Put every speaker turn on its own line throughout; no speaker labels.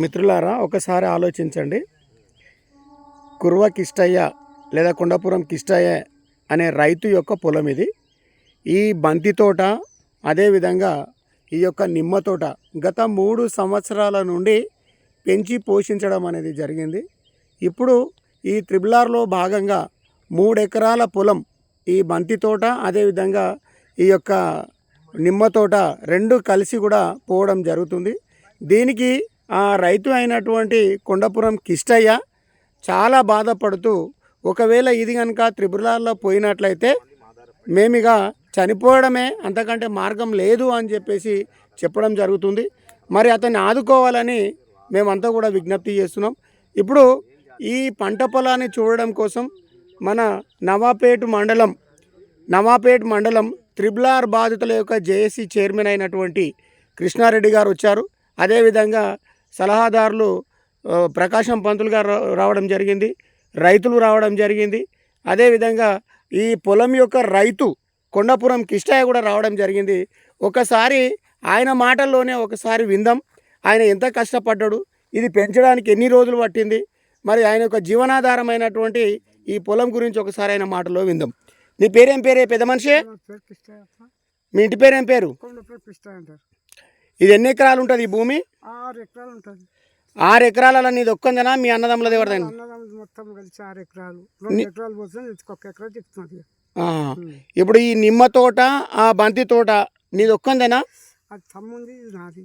మిత్రులారా ఒకసారి ఆలోచించండి. కుర్వ కిష్టయ్య లేదా కొండపురం కిష్టయ్య అనే రైతు యొక్క పొలం ఇది. ఈ బంతి తోట అదేవిధంగా ఈ యొక్క నిమ్మ తోట గత మూడు సంవత్సరాల నుండి పెంచి పోషించడం అనేది జరిగింది. ఇప్పుడు ఈ త్రిబులార్లో భాగంగా మూడు ఎకరాల పొలం ఈ బంతి తోట అదేవిధంగా ఈ యొక్క నిమ్మ తోట రెండు కలిసి కూడా పోవడం జరుగుతుంది. దీనికి రైతు అయినటువంటి కొండపురం కిష్టయ్య చాలా బాధపడుతూ ఒకవేళ ఇది కనుక త్రిపురాల్లో పోయినట్లయితే మేమిగా చనిపోవడమే అంతకంటే మార్గం లేదు అని చెప్పేసి చెప్పడం జరుగుతుంది. మరి అతన్ని ఆదుకోవాలని మేమంతా కూడా విజ్ఞప్తి చేస్తున్నాం. ఇప్పుడు ఈ పంట పొలాన్ని చూడడం కోసం మన నవాపేట మండలం నవాపేట్ మండలం త్రిబులార్ బాధితుల యొక్క జేఏసీ చైర్మన్ అయినటువంటి కృష్ణారెడ్డి గారు వచ్చారు. అదేవిధంగా సలహాదారులు ప్రకాశం పంతులు గారు రావడం జరిగింది రైతులు రావడం జరిగింది. అదేవిధంగా ఈ పొలం యొక్క రైతు కొండపురం కిష్టయ్య కూడా రావడం జరిగింది. ఒకసారి ఆయన మాటల్లోనే ఒకసారి విందాం. ఆయన ఎంత కష్టపడ్డాడు ఇది పెంచడానికి ఎన్ని రోజులు పట్టింది మరి ఆయన యొక్క జీవనాధారమైనటువంటి ఈ పొలం గురించి ఒకసారి ఆయన మాటలో విందాం. నీ పేరేం పేరే పెద్ద మనిషి? మీ ఇంటి పేరేం పేరు
కొండ పేరు కృష్ణ అంటారు
ఇది ఎన్ని ఎకరాలు ఉంటుంది ఈ భూమి?
ఆరు ఎకరాలు ఉంటుంది.
ఆరు ఎకరాల నీది ఒక్కందనా? మీ అన్నదమ్ములది
అన్నదమ్ములు మొత్తం కలిసి ఆరు ఎకరాలు. రెండు ఎకరాలు పోతుంది ఇది ఒక ఎకరా చెప్తున్నది
ఆ, ఇప్పుడు ఈ నిమ్మ తోట ఆ బంతి తోట నీది ఒక్కందేనా?
అది తమ్ముంది ఇది నాది.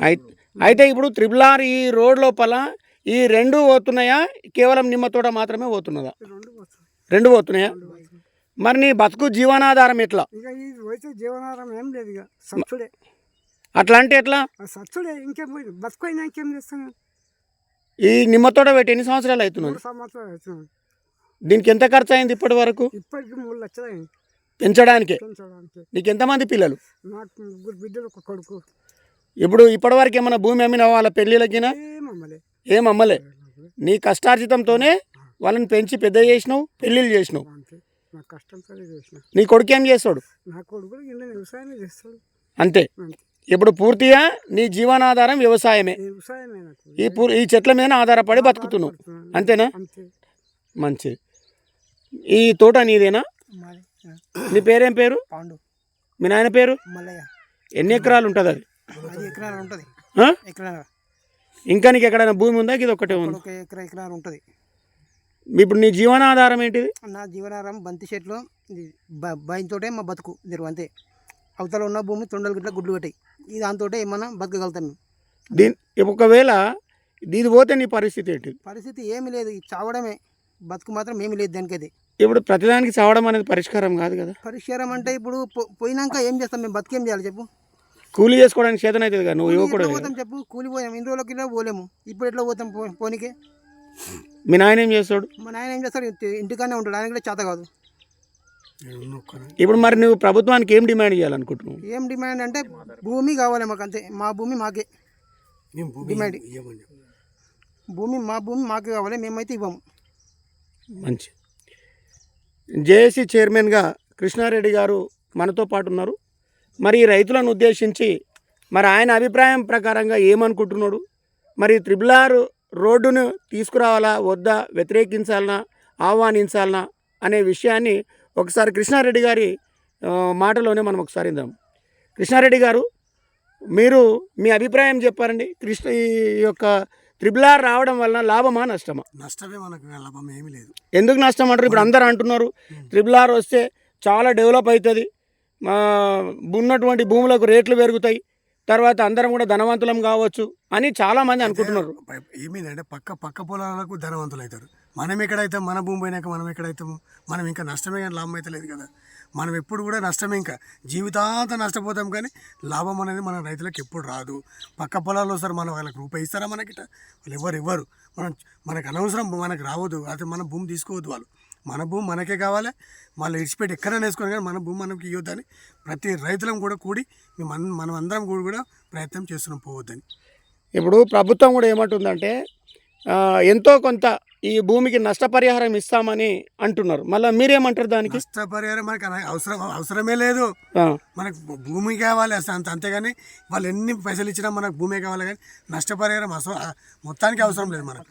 అయి- అయితే ఇప్పుడు త్రిబుల్ ఆర్ ఈ రోడ్ లోపల ఈ రెండు పోతున్నాయా? కేవలం నిమ్మ తోట మాత్రమే పోతున్నదా?
రెండు
పోతున్నాయా. మరి నీ బతుకు జీవనాధారం ఎట్లా?
ఇక జీవనాధారం ఏం లేదు ఇక.
అట్లా అంటే ఎట్లా?
సచ్చుడే ఇంకేం బతుకైనా ఇంకేం చేస్తాను?
ఈ నిమ్మ తోట పెట్టి ఎన్ని సంవత్సరాలు
అవుతుంది
దీనికి ఎంత ఖర్చు అయింది ఇప్పటి వరకు?
ఇప్పటికి మూడు లక్షలు అయింది
పెంచడానికే?
పెంచడానికి.
నీకు ఎంతమంది పిల్లలు?
నాకు ముగ్గురు బిడ్డలు ఒక కొడుకు.
ఇప్పుడు ఇప్పటివరకు ఏమైనా భూమి అమ్మిన వాళ్ళ పెళ్ళిళ్ళకినా?
ఏమమ్మలే
ఏం అమ్మలే. నీ కష్టార్జితంతోనే వాళ్ళని పెంచి పెద్ద చేసినావు పెళ్ళిళ్ళు చేసినావు.
అంతే. నా కష్టంతో చేసిన.
నీ కొడుకు ఏం చేస్తాడు?
నా కొడుకు ఇంట్లో వ్యవసాయమే చేస్తాడు.
అంతే.
అంతే.
ఇప్పుడు పూర్తిగా నీ జీవనాధారం వ్యవసాయమే. ఈ పూ ఈ చెట్ల మీద ఆధారపడి బతుకుతున్నావు. అంతేనా?
అంతే.
మంచిది ఈ తోట నీదేనా? నీ పేరేం పేరు?
పాండు.
మీ నాయన పేరు?
మల్లయ్య.
ఎన్ని ఎకరాలు ఉంటుంది అది? ఇంకా నీకు ఎక్కడైనా భూమి ఉందా? ఇది ఒక్కటే ఉంది.
ఒక ఎకరా ఎకరాలు ఉంటుంది.
ఇప్పుడు నీ జీవనాధారం ఏంటిది?
నా జీవనాధారం బంతి చెట్లు ఇది బ- భయంతోటే మా బతుకు. అంతే. అవతల ఉన్న భూమి తొండలు గిట్ల గుడ్లు పెట్టాయి దాంతో ఏమన్నా బతకగలుగుతాం మేము.
దీని ఒకవేళ ఇది పోతే నీ పరిస్థితి ఏంటిది
పరిస్థితి ఏమీ లేదు. చావడమే. బతుకు మాత్రం ఏమీ లేదు దానికైతే.
ఇప్పుడు ప్రతిదానికి చావడం అనేది పరిష్కారం కాదు కదా?
పరిష్కారం అంటే ఇప్పుడు పోయినాక ఏం చేస్తాం మేము? బతికేం చేయాలి చెప్పు.
కూలీ చేసుకోవడానికి చేతన అవుతుంది కదా? నువ్వు
ఎట్లా పోతాం చెప్పు? కూలి పోయాం. ఇన్ని రోజులకి పోలేము. ఇప్పుడు ఎట్లా పోతాం పోనీకే?
మీ నాయన ఏం చేస్తాడు?
మా నాయన ఏం చేస్తాడు? ఇంటి- ఇంటికానే ఉంటాడు. ఆయన కూడా చేత కాదు.
ఇప్పుడు మరి నువ్వు ప్రభుత్వానికి ఏం డిమాండ్ చేయాలనుకుంటున్నావు?
ఏం డిమాండ్ అంటే భూమి కావాలి మాకు అంతే మా భూమి మాకే. డిమాండ్. భూమి మా భూమి మాకే కావాలి మేమైతే ఇవ్వము.
మంచి. జేఏసీ చైర్మన్గా కృష్ణారెడ్డి గారు మనతో పాటు ఉన్నారు. మరి ఈ రైతులను ఉద్దేశించి మరి ఆయన అభిప్రాయం ప్రకారంగా ఏమనుకుంటున్నాడు? మరి త్రిబుల్ ఆర్ రోడ్డును తీసుకురావాలా వద్దా వ్యతిరేకించాలనా ఆహ్వానించాలనా అనే విషయాన్ని ఒకసారి కృష్ణారెడ్డి గారి మాటలోనే మనం ఒకసారి ఇందాం కృష్ణారెడ్డి గారు మీరు మీ అభిప్రాయం చెప్పారండి. కృష్ణ ఈ యొక్క త్రిబుల్ ఆర్ రావడం వలన లాభమా నష్టమా?
నష్టమే మనకు లాభం ఏమీ లేదు.
ఎందుకు నష్టం అంటారు? ఇప్పుడు అందరూ అంటున్నారు ట్రిపుల్ ఆర్ వస్తే చాలా డెవలప్ అవుతుంది. మా ఉన్నటువంటి భూములకు రేట్లు పెరుగుతాయి. తర్వాత అందరం కూడా ధనవంతులం కావచ్చు అని చాలామంది అనుకుంటున్నారు.
ఏమైందంటే పక్క పక్క పొలాలకు ధనవంతులు అవుతారు మనం ఎక్కడైతే మన భూమి పోయినాక మనం ఎక్కడైతాము? మనం ఇంకా నష్టమే కానీ లాభం అయితే లేదు కదా. మనం ఎప్పుడు కూడా నష్టమే ఇంకా. జీవితాంతం నష్టపోతాం కానీ లాభం అనేది మన రైతులకు ఎప్పుడు రాదు. పక్క పొలాల్లో సార్ మనం వాళ్ళకి రూపాయి ఇస్తారా మనకిట? వాళ్ళు ఎవరు ఇవ్వరు. మనం మనకు అనవసరం మనకు రావద్దు. అది మన భూమి తీసుకోవద్దు వాళ్ళు. మన భూమి మనకే కావాలి. వాళ్ళు ఇడిచిపెట్టి ఎక్కడైనా వేసుకొని కానీ మన భూమి మనకి ఇవ్వద్దని ప్రతి రైతులం కూడా కూడి మేము మన- మనం అందరం కూడా కూడా ప్రయత్నం చేస్తున్నాం పోవద్దని.
ఇప్పుడు ప్రభుత్వం కూడా ఏమంటుందంటే ఎంతో కొంత ఈ భూమికి నష్టపరిహారం ఇస్తామని అంటున్నారు. మళ్ళీ మీరేమంటారు దానికి?
నష్టపరిహారం మనకి అవసరం అవసరమే లేదు. మనకు భూమి కావాలి అసలు అంత అంతేగాని వాళ్ళు ఎన్ని పైసలు ఇచ్చినా మనకు భూమి కావాలి కానీ నష్టపరిహారం అసలు మొత్తానికి అవసరం లేదు మనకు.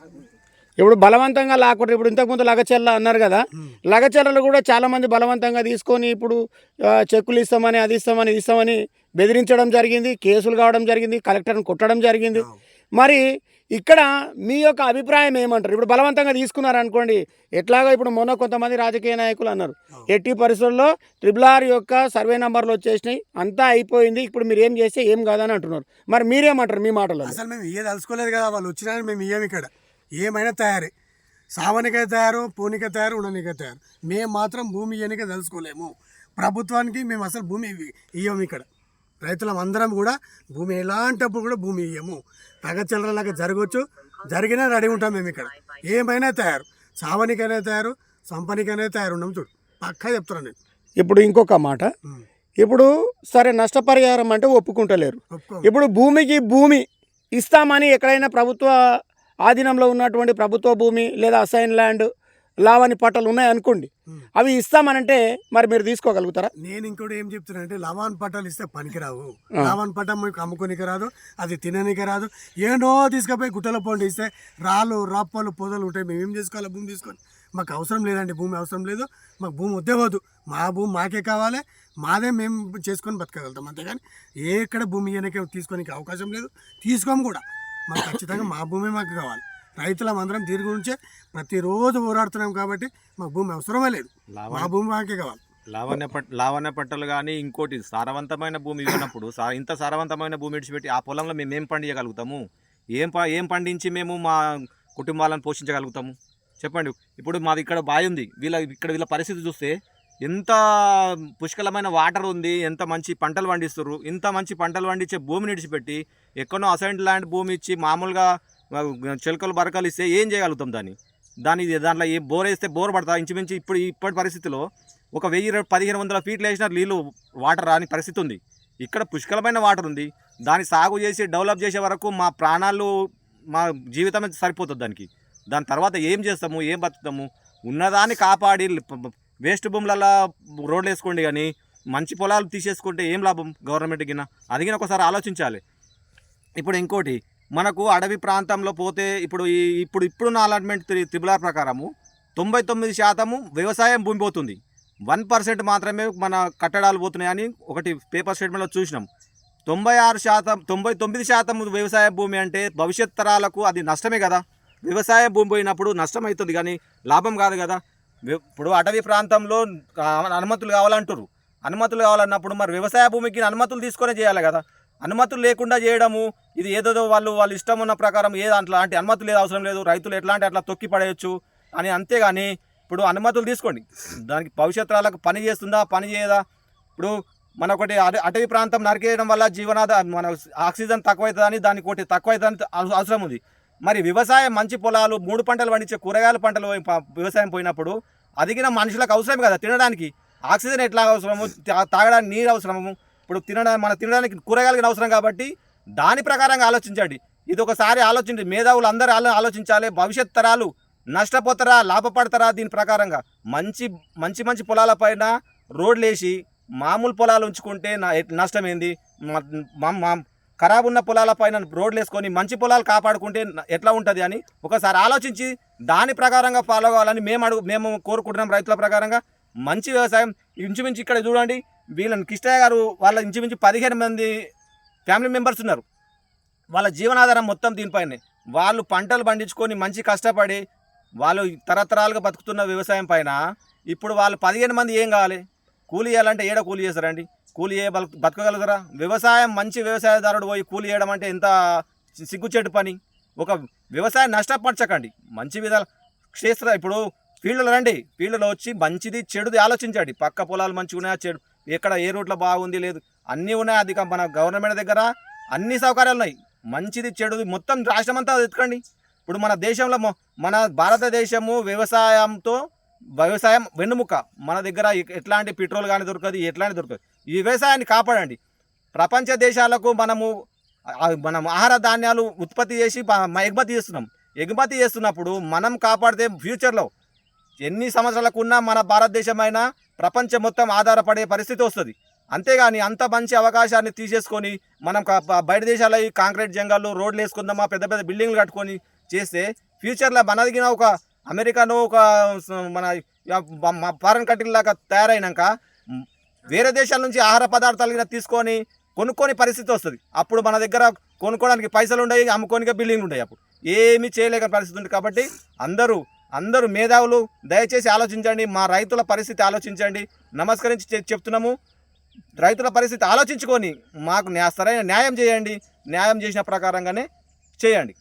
ఇప్పుడు బలవంతంగా లాక్కుంటారు ఇప్పుడు ఇంతకుముందు లగచెల్ల అన్నారు కదా లగచెల్లలు కూడా చాలామంది బలవంతంగా తీసుకొని ఇప్పుడు చెక్కులు ఇస్తామని అది ఇస్తామని ఇస్తామని బెదిరించడం జరిగింది కేసులు కావడం జరిగింది కలెక్టర్ని కొట్టడం జరిగింది. మరి ఇక్కడ మీ యొక్క అభిప్రాయం ఏమంటారు? ఇప్పుడు బలవంతంగా తీసుకున్నారు అనుకోండి ఎట్లాగో ఇప్పుడు మొన్న కొంతమంది రాజకీయ నాయకులు అన్నారు ఎట్టి పరిస్థితుల్లో ట్రిపుల్ ఆర్ యొక్క సర్వే నంబర్లు వచ్చేసినాయి అంతా అయిపోయింది ఇప్పుడు మీరు ఏం చేస్తే ఏం కాదని అంటున్నారు. మరి మీరేమంటారు మీ మాటలో
అసలు మేము ఇయ్య తలుసుకోలేదు కదా వాళ్ళు వచ్చినా మేము ఇయ్యం ఇక్కడ. ఏమైనా తయారే. సావనికే తయారు పూనికే తయారు ఉండనికే తయారు. మేము మాత్రం భూమి ఇయ్యనికే తలుసుకోలేము ప్రభుత్వానికి మేము అసలు భూమి ఇవ్వి- ఇయ్యము ఇక్కడ. రైతులం అందరం కూడా భూమి ఎలాంటప్పుడు కూడా భూమి ఇయ్యము. తగచల్లలాగా జరగవచ్చు జరిగినా రెడీ ఉంటాం మేము ఇక్కడ. ఏమైనా తయారు. సావనికైనా తయారు సంపనికైనా తయారు ఉన్నాం చూడు. పక్కా చెప్తున్నాను నేను.
ఇప్పుడు ఇంకొక మాట. ఇప్పుడు సరే నష్టపరిహారం అంటే ఒప్పుకుంటలేరు.
ఒప్పుకో
ఇప్పుడు భూమికి భూమి ఇస్తామని ఎక్కడైనా ప్రభుత్వ ఆధీనంలో ఉన్నటువంటి ప్రభుత్వ భూమి లేదా అసైన్ ల్యాండ్ లావని పట్టాలు ఉన్నాయనుకోండి
ఉమ్.
అవి ఇస్తామనంటే మరి మీరు తీసుకోగలుగుతారా?
నేను ఇంకోటి ఏం చెప్తున్నా అంటే లవాన్ పట్టాలు ఇస్తే పనికిరావు. లవాన్ పట్టం మీకు అమ్ముకోనికి రాదు అది తిననీకి రాదు. ఏంటో తీసుకుపోయి గుట్టల పండు ఇస్తే రాళ్ళు రప్పలు పొదలు ఉంటాయి. మేము ఏం చేసుకోవాలి? భూమి తీసుకొని. మాకు అవసరం లేదండి భూమి అవసరం లేదు. మాకు భూమి వద్దే వద్దు. మా భూమి మాకే కావాలి. మాదే మేము చేసుకొని బతకగలుగుతాం. అంతేగాని ఏ ఎక్కడ భూమి ఇయ్యనికే తీసుకోనికి అవకాశం లేదు. తీసుకోము కూడా. మాకు ఖచ్చితంగా మా భూమి మాకు కావాలి. రైతులం అందరం దీని గురించే ప్రతిరోజు పోరాడుతున్నాం కాబట్టి మాకు భూమి అవసరమే లేదు. మా భూమి మాకే కావాలి.
లావణ్య పట్ లావణ్య పట్టలు కానీ ఇంకోటి సారవంతమైన భూమి ఇవ్వనప్పుడు సా ఇంత సారవంతమైన భూమి విడిచిపెట్టి ఆ పొలంలో మేము ఏం పండించగలుగుతాము ఏం ఏం పండించి మేము మా కుటుంబాలను పోషించగలుగుతాము? చెప్పండి. ఇప్పుడు మాది ఇక్కడ బావి ఉంది. వీళ్ళ ఇక్కడ వీళ్ళ పరిస్థితి చూస్తే ఎంత పుష్కలమైన వాటర్ ఉంది ఎంత మంచి పంటలు పండిస్తారు ఇంత మంచి పంటలు పండించే భూమిని విడిచిపెట్టి ఎక్కడో అసైంట్ ల్యాండ్ భూమి ఇచ్చి మామూలుగా చిలకలు బరకలు ఇస్తే ఏం చేయగలుగుతాం దాన్ని? దాని దాంట్లో ఏ బోర్ వేస్తే బోర్ పడతా? ఇంచుమించు ఇప్పుడు ఇప్పటి పరిస్థితిలో ఒక వెయ్యి పదిహేను వందల ఫీట్లు వేసిన నీళ్ళు వాటర్ రాని పరిస్థితి ఉంది. ఇక్కడ పుష్కలమైన వాటర్ ఉంది. దాన్ని సాగు చేసి డెవలప్ చేసే వరకు మా ప్రాణాలు మా జీవితం సరిపోతుంది దానికి. దాని తర్వాత ఏం చేస్తాము? ఏం బతుకుతాము? ఉన్నదాన్ని కాపాడి వేస్ట్ భూములలో రోడ్లు వేసుకోండి కానీ మంచి పొలాలు తీసేసుకుంటే ఏం లాభం గవర్నమెంట్ గిన్న అది గిన ఒకసారి ఆలోచించాలి. ఇప్పుడు ఇంకోటి మనకు అడవి ప్రాంతంలో పోతే ఇప్పుడు ఈ ఇప్పుడు ఇప్పుడున్న అలాట్మెంట్ త్రిబుల్ ప్రకారము తొంభై తొమ్మిది శాతము వ్యవసాయం భూమి పోతుంది. వన్ పర్సెంట్ మాత్రమే మన కట్టడాలు పోతున్నాయని ఒకటి పేపర్ స్టేట్మెంట్లో చూసినాం. తొంభై ఆరు శాతం తొంభై తొమ్మిది శాతం వ్యవసాయ భూమి అంటే భవిష్యత్ తరాలకు అది నష్టమే కదా. వ్యవసాయ భూమి పోయినప్పుడు నష్టం అవుతుంది కానీ లాభం కాదు కదా. ఇప్పుడు అటవీ ప్రాంతంలో అనుమతులు కావాలంటారు అనుమతులు కావాలన్నప్పుడు మరి వ్యవసాయ భూమికి అనుమతులు తీసుకొనే చేయాలి కదా. అనుమతులు లేకుండా చేయడము ఇది ఏదో వాళ్ళు వాళ్ళ ఇష్టం ఉన్న ప్రకారం ఏ దాంట్లో అంటే అనుమతులు లేదు అవసరం లేదు రైతులు ఎట్లాంటి అట్లా తొక్కి పడేయచ్చు అని అంతేగాని ఇప్పుడు అనుమతులు తీసుకోండి. దానికి భవిష్యత్తులకు పని చేస్తుందా పని చేయదా? ఇప్పుడు మన ఒకటి అటవీ ప్రాంతం నరికేయడం వల్ల జీవనాధ మన ఆక్సిజన్ తక్కువవుతుందని దానికి ఒకటి తక్కువవుతుందని అవసరం ఉంది. మరి వ్యవసాయం మంచి పొలాలు మూడు పంటలు పండించే కూరగాయల పంటలు వ్యవసాయం పోయినప్పుడు అదిగిన మనుషులకు అవసరం కదా తినడానికి. ఆక్సిజన్ ఎట్లా అవసరము? తాగడానికి నీరు అవసరము. ఇప్పుడు తినడానికి మన తినడానికి కూరగాయలకి అవసరం కాబట్టి దాని ప్రకారంగా ఆలోచించండి. ఇది ఒకసారి ఆలోచించండి. మేధావులు అందరూ ఆలోచించాలి. భవిష్యత్ తరాలు నష్టపోతారా లాభపడతారా దీని ప్రకారంగా. మంచి మంచి మంచి పొలాలపైన రోడ్లు వేసి మామూలు పొలాలు ఉంచుకుంటే నా ఎట్- నష్టం ఏంది? మా- మా ఖరాబ్ ఉన్న పొలాల పైన రోడ్లు వేసుకొని మంచి పొలాలు కాపాడుకుంటే ఎట్లా ఉంటుంది అని ఒకసారి ఆలోచించి దాని ప్రకారంగా ఫాలో కావాలని మేము అడుగు మేము కోరుకుంటున్నాం రైతుల ప్రకారంగా. మంచి వ్యవసాయం. ఇంచుమించు ఇక్కడ చూడండి వీళ్ళని కిష్టయ్య గారు వాళ్ళ ఇంచుమించు పదిహేను మంది ఫ్యామిలీ మెంబర్స్ ఉన్నారు. వాళ్ళ జీవనాధారం మొత్తం దీనిపైనే. వాళ్ళు పంటలు పండించుకొని మంచి కష్టపడి వాళ్ళు తరతరాలుగా బతుకుతున్న వ్యవసాయం పైన ఇప్పుడు వాళ్ళు పదిహేను మంది ఏం కావాలి? కూలి చేయాలంటే ఏడ కూలి చేస్తారండి? కూలి చేయ బతకగలుగుతారా? వ్యవసాయం మంచి వ్యవసాయదారుడు పోయి కూలి చేయడం అంటే ఎంత సిగ్గుచేటు పని. ఒక వ్యవసాయం నష్టపరచకండి. మంచి విధాలు క్షేత్ర ఇప్పుడు ఫీల్డ్లో రండి. ఫీల్డ్లో వచ్చి మంచిది చెడుది ఆలోచించండి. పక్క పొలాలు మంచిగా ఉన్నాయా చెడు? ఎక్కడ ఏ రూట్లో బాగుంది లేదు? అన్నీ ఉన్నాయి అది మన గవర్నమెంట్ దగ్గర అన్ని సౌకర్యాలు ఉన్నాయి. మంచిది చెడుది మొత్తం రాష్ట్రం అంతా ఎత్తుకండి ఇప్పుడు మన దేశంలో మన భారతదేశము వ్యవసాయంతో వ్యవసాయం వెన్నుముక. మన దగ్గర ఎట్లాంటి పెట్రోల్ కానీ దొరకదు ఎట్లాంటి దొరకదు. ఈ వ్యవసాయాన్ని కాపాడండి. ప్రపంచ దేశాలకు మనము మనం ఆహార ధాన్యాలు ఉత్పత్తి చేసి ఎగుమతి చేస్తున్నాం. ఎగుమతి చేస్తున్నప్పుడు మనం కాపాడితే ఫ్యూచర్లో ఎన్ని సంవత్సరాలకు ఉన్నా మన భారతదేశమైనా ప్రపంచం మొత్తం ఆధారపడే పరిస్థితి వస్తుంది. అంతేగాని అంత మంచి అవకాశాన్ని తీసేసుకొని మనం బయట దేశాల ఈ కాంక్రీట్ జంగాలు రోడ్లు వేసుకుందామా పెద్ద పెద్ద బిల్డింగ్లు కట్టుకొని చేస్తే ఫ్యూచర్లో మనదిగిన ఒక అమెరికాను ఒక మన ఫారెన్ కంట్రీలాగా తయారైనాక వేరే దేశాల నుంచి ఆహార పదార్థాలు తీసుకొని కొనుక్కొని పరిస్థితి వస్తుంది. అప్పుడు మన దగ్గర కొనుక్కోవడానికి పైసలు ఉండయి అమ్ముకోనికే బిల్డింగ్లు ఉంటాయి అప్పుడు. ఏమీ చేయలేని పరిస్థితి ఉంది కాబట్టి అందరూ అందరూ మేధావులు దయచేసి ఆలోచించండి మా రైతుల పరిస్థితి ఆలోచించండి. నమస్కరించి చె- చెప్తున్నాము. రైతుల పరిస్థితి ఆలోచించుకొని మాకు సరైన న్యాయం చేయండి. న్యాయం చేసిన ప్రకారంగానే చేయండి.